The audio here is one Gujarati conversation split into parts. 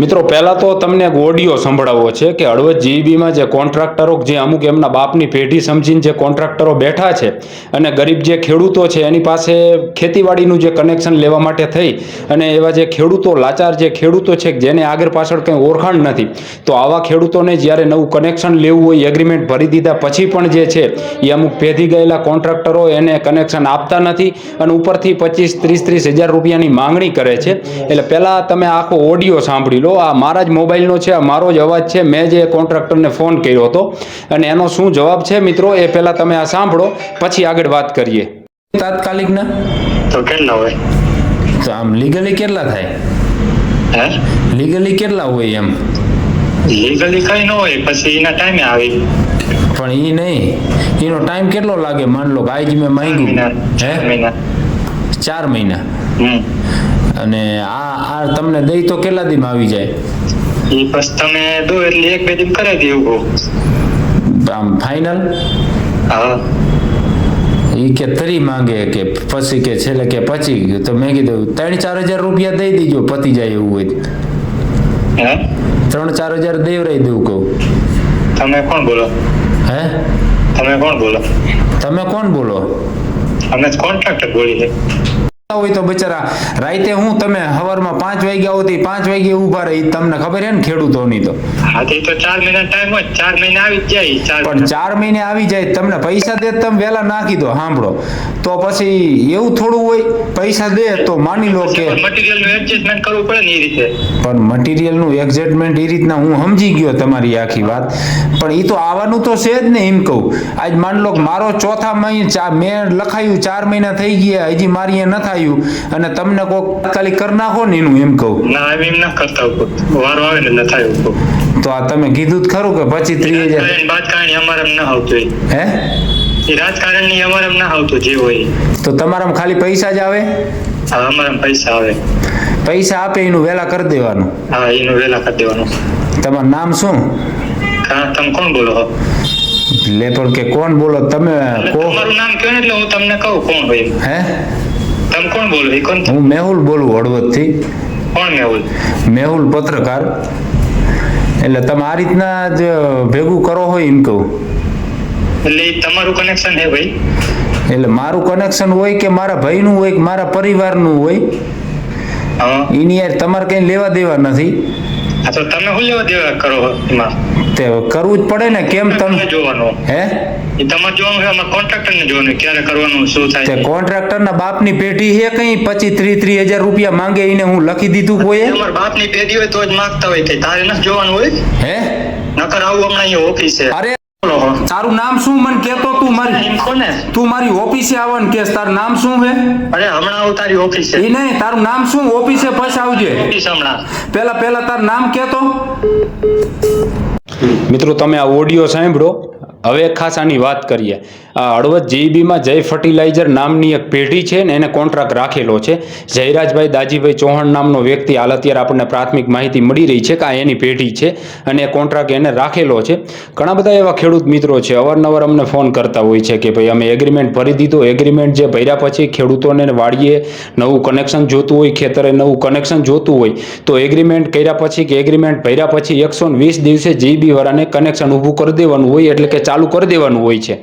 મિત્રો, પહેલાં તો તમને એક ઓડિયો સંભળાવવો છે કે હળવદ જીઈબીમાં જે કોન્ટ્રાક્ટરો જે અમુક એમના બાપની પેઢી સમજીને જે કોન્ટ્રાક્ટરો બેઠા છે અને ગરીબ જે ખેડૂતો છે, એની પાસે ખેતીવાડીનું જે કનેક્શન લેવા માટે થઈ અને એવા જે ખેડૂતો, લાચાર જે ખેડૂતો છે, જેને આગળ પાછળ કંઈ ઓળખાણ નથી, તો આવા ખેડૂતોને જ્યારે નવું કનેક્શન લેવું હોય એગ્રીમેન્ટ ભરી દીધા પછી પણ જે છે, એ અમુક પેઢી ગયેલા કોન્ટ્રાક્ટરો એને કનેક્શન આપતા નથી અને ઉપરથી પચીસ, ત્રીસ ત્રીસ હજાર રૂપિયાની માંગણી કરે છે. એટલે પહેલાં તમે આખો ઓડિયો સાંભળી લો. આ મારા જ મોબાઈલનો છે આ મારો જ અવાજ છે. મેં જે કોન્ટ્રાક્ટરને ફોન કર્યો હતો અને એનો શું જવાબ છે મિત્રો એ પહેલાં તમે આ સાંભળો પછી આગળ વાત કરીએ. તાત્કાલિકના તો કેટલા હોય? તો આમ લીગલી કેટલા થાય? હે? લીગલી કેટલા હોય એમ? લીગલી કઈ ન હોય પછી એના ટાઈમે આવી. પણ એ નહીં. એનો ટાઈમ કેટલો લાગે? માન લો કે આજ મેં માંગ્યું. હે? મહિના. ચાર મહિના. હમ. અને આ આ તમને દઈ તો કેટલા દીમાં આવી જાય? એ પછી તમે દો એટલે એક બે દિન કરાવી દેવું આમ ફાઇનલ હા. એ કે તરી માંગે કે પછી કે છેલ્લે કે પચી ગયું તો મેં કીધું ત્રણ ચાર હજાર રૂપિયા દઈ દેજો પતી જાય એવું હોય. હે? ત્રણ ચાર હજાર દેવરાઈ દઉં કહું. તમે કોણ બોલો? હે? તમે કોણ બોલો? તમે કોણ બોલો? અમે કોન્ટ્રાક્ટર બોલી છે. હોય તો બચારા રાતે હું તમે હવારમાં પાંચ વાગ્યા હોતી પાંચ વાગે ઊભા રહી તમને ખબર છે ને ખેડૂતોની તો? હા તો ચાર મહિના ટાઈમ હોય ચાર મહિના આવી જાય પણ ચાર મહિને આવી જાય તમને પૈસા દે તમે વહેલા નાખી દો સાંભળો. તો પછી એવું થોડું હોય પૈસા દે તો માની લો કે મટીરિયલનું એડજસ્ટમેન્ટ કરવું પડે ને એ રીતે. પણ મટીરિયલનું એડજસ્ટમેન્ટ એ રીતના હું સમજી ગયો તમારી આખી વાત. પણ એ તો આવવાનું તો છે જ ને એમ કહું. આજ માની લો કે મારો ચોથા મહિને મેં લખાયું ચાર મહિના થઈ ગયા હજી મારી ન થાયું. અને તમને કોક તાત્કાલિક કરી નાખો ને એનું એમ કહું. ના એમ ના કરતા વારો આવે ને ન થાય તો આ તમે કીધું જ ખરું કે પછી ત્રીસ હજાર રાજકારણ રાજકારણી અમારે એમ ના આવતું હે? એ રાજકારણની અમારે એમ ના આવતું જે હોય. તો તમારામાં ખાલી પૈસા જ આવે? હા અમારે પૈસા આવે. પૈસા આપે એનું વેલા કરી દેવાનું. હા એનું વેલા કરી દેવાનું. તમારું નામ શું? હા તમે કોણ બોલો છો લે પણ કે કોણ બોલો? તમે તમારું નામ કયો એટલે હું તમને કહું કોણ હોય હે? તમે કોણ બોલો? એ કોણ? હું મેહુલ બોલું હળવદથી. કોણ મેહુલ? મેહુલ પત્રકાર. એટલે તમે આ રીતના જ ભેગું કરો હોય એમ કહું. એટલે તમારું કનેક્શન હે ભાઈ? એટલે મારું કનેક્શન હોય કે મારા ભાઈનું હોય કે મારા પરિવારનું હોય એની યાર તમારે કંઈ લેવા દેવા નથી. હા તો તમે હું લેવા દેવા કરો એમાં? તે કરવું જ પડે ને કેમ તમે જોવાનું. હે? એ તમારે જોવાનું છે અમારે કોન્ટ્રાક્ટર ને જોવાનું ક્યારે કરવાનું શું થાય તે કોન્ટ્રાક્ટરના બાપની પેઢી છે કઈ? પચી ત્રીસ ત્રીસ હજાર રૂપિયા માંગે એને હું લખી દીધું કોઈએ? તમારા બાપની પેઢી હોય તો જ માંગતા હોય તે તારે નથી જોવાનું હોય? હે? નકર આવું હમણાં અહીંયા ઓફિસે. અરે છો. તારું નામ શું? મને કેતો તું મારી કોને? તું મારી ઓફિસે આવવાનું કેસ. તારું નામ શું છે? અરે હમણાં આવું તારી ઓફિસે. એ નહીં તારું નામ શું? ઓફિસે પછી આવજે. હમણાં. પેલા પેલા તારું નામ કેતો મિત્રો તમે આ ઓડિયો સાંભળો. હવે ખાસ આની વાત કરીએ. આ હળવદ જીઈબીમાં જય ફર્ટિલાઇઝર નામની એક પેઢી છે ને એને કોન્ટ્રાક્ટ રાખેલો છે. જયરાજભાઈ દાજીભાઈ ચૌહાણ નામનો વ્યક્તિ હાલ અત્યારે આપણને પ્રાથમિક માહિતી મળી રહી છે કે આ એની પેઢી છે અને એ કોન્ટ્રાક્ટ એને રાખેલો છે. ઘણા બધા એવા ખેડૂત મિત્રો છે, અવારનવાર અમને ફોન કરતા હોય છે કે ભાઈ અમે એગ્રીમેન્ટ ભરી દીધો એગ્રીમેન્ટ જે ભર્યા પછી ખેડૂતોને વાડીએ નવું કનેક્શન જોતું હોય, ખેતરે નવું કનેક્શન જોતું હોય, તો એગ્રીમેન્ટ કર્યા પછી કે એગ્રીમેન્ટ ભર્યા પછી એકસો વીસ દિવસે જીબી વાળાને કનેક્શન ઊભું કરી દેવાનું હોય, એટલે કે ચાલુ કરી દેવાનું હોય છે.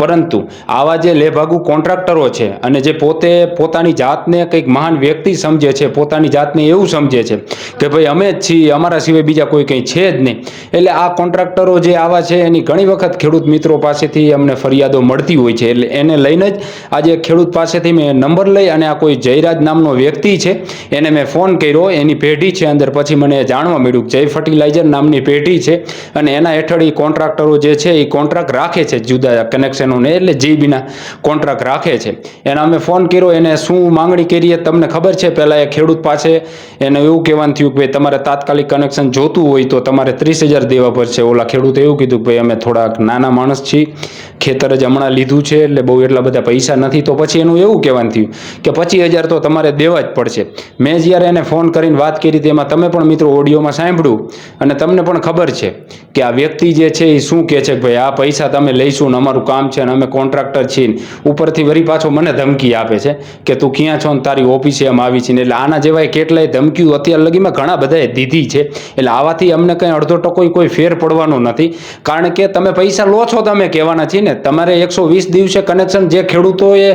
પરંતુ આવા જે લેભાગુ કોન્ટ્રાક્ટરો છે અને જે પોતે પોતાની જાતને કંઈક મહાન વ્યક્તિ સમજે છે, પોતાની જાતને એવું સમજે છે કે ભાઈ અમે જ છીએ, અમારા સિવાય બીજા કોઈ કંઈ છે જ નહીં. એટલે આ કોન્ટ્રાક્ટરો જે આવા છે, એની ઘણી વખત ખેડૂત મિત્રો પાસેથી અમને ફરિયાદો મળતી હોય છે. એટલે એને લઈને જ આજે ખેડૂત પાસેથી મેં નંબર લઈ અને આ કોઈ જયરાજ નામનો વ્યક્તિ છે, એને મેં ફોન કર્યો. એની પેઢી છે અંદર પછી મને જાણવા મળ્યું કે જય ફર્ટિલાઇઝર નામની પેઢી છે અને એના હેઠળ એ કોન્ટ્રાક્ટરો જે છે એ કોન્ટ્રાક્ટ રાખે છે જુદા કનેક્શનોને એટલે જીબીના કોન્ટ્રાક્ટ રાખે છે. એને અમે ફોન કર્યો, એને શું માંગણી કરી એ તમને ખબર છે? પહેલાં એ ખેડૂત પાસે એને એવું કહેવાનું થયું કે ભાઈ, તમારે તાત્કાલિક કનેક્શન જોતું હોય તો તમારે ત્રીસ હજાર દેવા પડશે. ઓલા ખેડૂતે એવું કીધું ભાઈ, અમે થોડાક નાના માણસ છીએ, ખેતર જ હમણાં લીધું છે, એટલે બહુ એટલા બધા પૈસા નથી. તો પછી એનું એવું કહેવાનું થયું કે પચીસ હજાર તો તમારે દેવા જ પડશે. મેં જ્યારે એને ફોન કરીને વાત કરી, તેમાં તમે પણ મિત્રો ઓડિયોમાં સાંભળ્યું અને તમને પણ ખબર છે કે આ વ્યક્તિ જે છે એ શું કહે છે કે ભાઈ, આ પૈસા તમે લઈશું ને અમારું કામ છે ને અમે કોન્ટ્રાક્ટર છીએ ઉપરથી વરી પાછો મને ધમકી આપે છે કે તું ક્યાં છો ને તારી ઓફિસે એમ આવી છે એટલે આના જેવાય કેટલાય ધમકીઓ અત્યાર લગીમાં ઘણા બધાએ દીધી છે. એટલે આવાથી અમને કંઈ અડધો ટકો કોઈ ફેર પડવાનો નથી. કારણ કે તમે પૈસા લો છો તમે કહેવાના છીએ ને, તમારે એકસો વીસ દિવસે કનેક્શન જે ખેડૂતોએ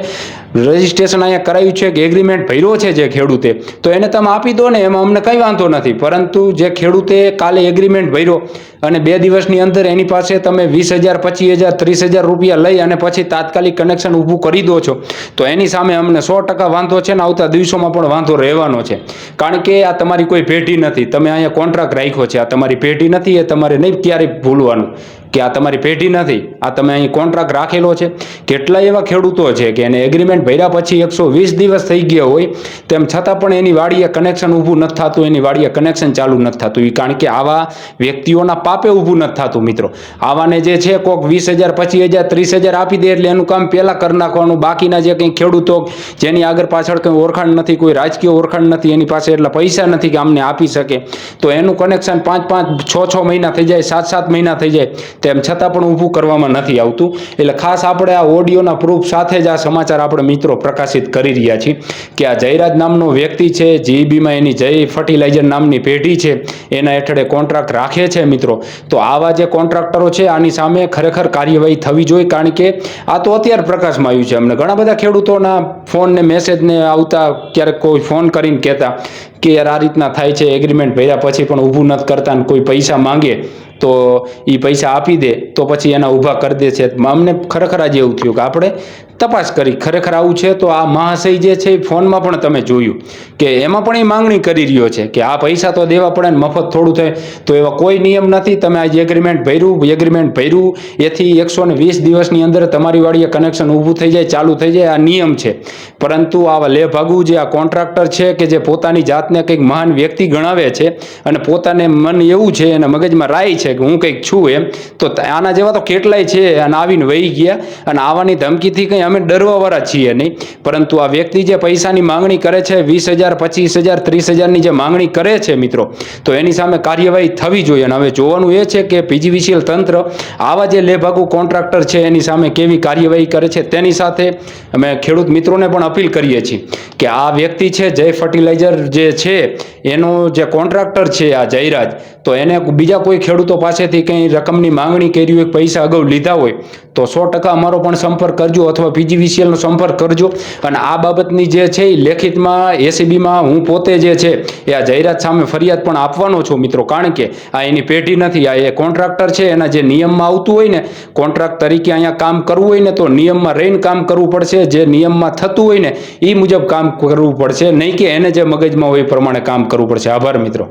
રજીસ્ટ્રેશન અહીંયા કરાવ્યું છે કે એગ્રીમેન્ટ ભર્યો છે જે ખેડૂતે. તો એને તમે આપી દો ને એમાં અમને કંઈ વાંધો નથી. પરંતુ જે ખેડૂતે કાલે એગ્રીમેન્ટ ભર્યો અને બે દિવસની અંદર એની પાસે તમે વીસ હજાર, પચીસ હજાર, ત્રીસ હજાર રૂપિયા લઈ અને પછી તાત્કાલિક કનેક્શન ઊભું કરી દો છો, તો એની સામે અમને સો ટકા વાંધો છે ને આવતા દિવસોમાં પણ વાંધો રહેવાનો છે. કારણ કે આ તમારી કોઈ પેઢી નથી. તમે અહીંયા કોન્ટ્રાક્ટ રાખ્યો છે. આ તમારી પેઢી નથી, એ તમારે નહીં ક્યારેય ભૂલવાનું. કે આ તમારી પેઢી નથી, આ તમે અહીં કોન્ટ્રાક્ટ રાખેલો છે. કેટલાય એવા ખેડૂતો છે કે એને એગ્રીમેન્ટ ભર્યા પછી એકસો વીસ દિવસ થઈ ગયા હોય, તેમ છતાં પણ એની વાડીએ કનેક્શન ઊભું નથી થતું, એની વાડીએ કનેક્શન ચાલુ નથી થતું. એ કારણ કે આવા વ્યક્તિઓના પાપે ઊભું નથી થતું, મિત્રો. આવાને જે છે કોક વીસ હજાર, પચીસ હજાર, ત્રીસ હજાર આપી દે એટલે એનું કામ પહેલાં કરી નાખવાનું. બાકીના જે કંઈ ખેડૂતો જેની આગળ પાછળ કંઈ ઓળખાણ નથી, કોઈ રાજકીય ઓળખાણ નથી, એની પાસે એટલા પૈસા નથી કે અમને આપી શકે, તો એનું કનેક્શન પાંચ પાંચ છ છ મહિના થઈ જાય, સાત સાત મહિના થઈ જાય. તેમ છતાં પણ ઊભું કરવામાં નથી આવતું. એટલે ખાસ આપણે આ ઓડિયોના પ્રૂફ સાથે જ આ સમાચાર આપણે મિત્રો પ્રકાશિત કરી રહ્યા છીએ કે આ જયરાજ નામનો વ્યક્તિ છે જીઈબીમાં એની જય ફર્ટિલાઇઝર નામની પેઢી છે, એના હેઠળે કોન્ટ્રાક્ટ રાખે છે મિત્રો. તો આવા જે કોન્ટ્રાક્ટરો છે, આની સામે ખરેખર કાર્યવાહી થવી જોઈએ, કારણ કે આ તો અત્યારે પ્રકાશમાં આવ્યું છે. અમને ઘણા બધા ખેડૂતોના ફોનને મેસેજને આવતા ક્યારેક કોઈ ફોન કરીને કહેતા કે યાર આ રીતના થાય છે એગ્રીમેન્ટ ભર્યા પછી પણ ઊભું નથી કરતા ને કોઈ પૈસા માંગે. તો એ પૈસા આપી દે તો પછી એના ઊભા કરી દે છે. અમને ખરેખર આજે એવું થયું કે આપણે તપાસ કરી. ખરેખર આવું છે તો આ મહાશય જે છે એ ફોનમાં પણ તમે જોયું કે એમાં પણ એ માંગણી કરી રહ્યો છે કે આ પૈસા તો દેવા પડે ને મફત થોડું થાય તો એવા કોઈ નિયમ નથી. તમે આજે એગ્રીમેન્ટ ભર્યું એગ્રીમેન્ટ ભર્યું, એથી એકસો વીસ દિવસની અંદર તમારી વાળીએ કનેક્શન ઊભું થઈ જાય, ચાલુ થઈ જાય, આ નિયમ છે. પરંતુ આવા લેભાગુ જે આ કોન્ટ્રાક્ટર છે કે જે પોતાની જાતને કંઈક મહાન વ્યક્તિ ગણાવે છે અને પોતાને મન એવું છે અને મગજમાં રાય છે કે હું કંઈક છું એમ, તો આના જેવા તો કેટલાય છે અને આવીને વહી ગયા અને આવાની ધમકીથી કંઈ અમે ડરવાવાળા છીએ નહીં. પરંતુ આ વ્યક્તિ જે પૈસાની માંગણી કરે છે, વીસ હજાર, પચીસ હજાર, ત્રીસ હજારની જે માંગણી કરે છે મિત્રો, તો એની સામે કાર્યવાહી થવી જોઈએ. અને હવે જોવાનું એ છે કે પીજીવીસીએલ તંત્ર આવા જે લેભાગુ કોન્ટ્રાક્ટર છે, એની સામે કેવી કાર્યવાહી કરે છે, તેની સાથે અમે ખેડૂત મિત્રોને પણ અપીલ કરીએ છીએ કે આ વ્યક્તિ છે, જય ફર્ટિલાઇઝર જે છે, એનો જે કોન્ટ્રાક્ટર છે આ જયરાજ, તો એને બીજા કોઈ ખેડૂતો પાસેથી કંઈ રકમની માંગણી કરી હોય, પૈસા અગાઉ લીધા હોય, તો સો ટકા અમારો પણ સંપર્ક કરજો અથવા પીજીવીસીએલનો સંપર્ક કરજો. અને આ બાબતની જે છે એ લેખિતમાં, એસીબીમાં હું પોતે જે છે એ આ જાહેરાત સામે ફરિયાદ પણ આપવાનો છું મિત્રો. કારણ કે આ એની પેઢી નથી, આ એ કોન્ટ્રાક્ટર છે. એના જે નિયમમાં આવતું હોય ને, કોન્ટ્રાક્ટ તરીકે અહીંયા કામ કરવું હોય ને, તો નિયમમાં રહીને કામ કરવું પડશે. જે નિયમમાં થતું હોય ને એ મુજબ કામ કરવું પડશે. નહીં કે એને જે મગજમાં હોય એ પ્રમાણે કામ કરવું પડશે. આભાર મિત્રો.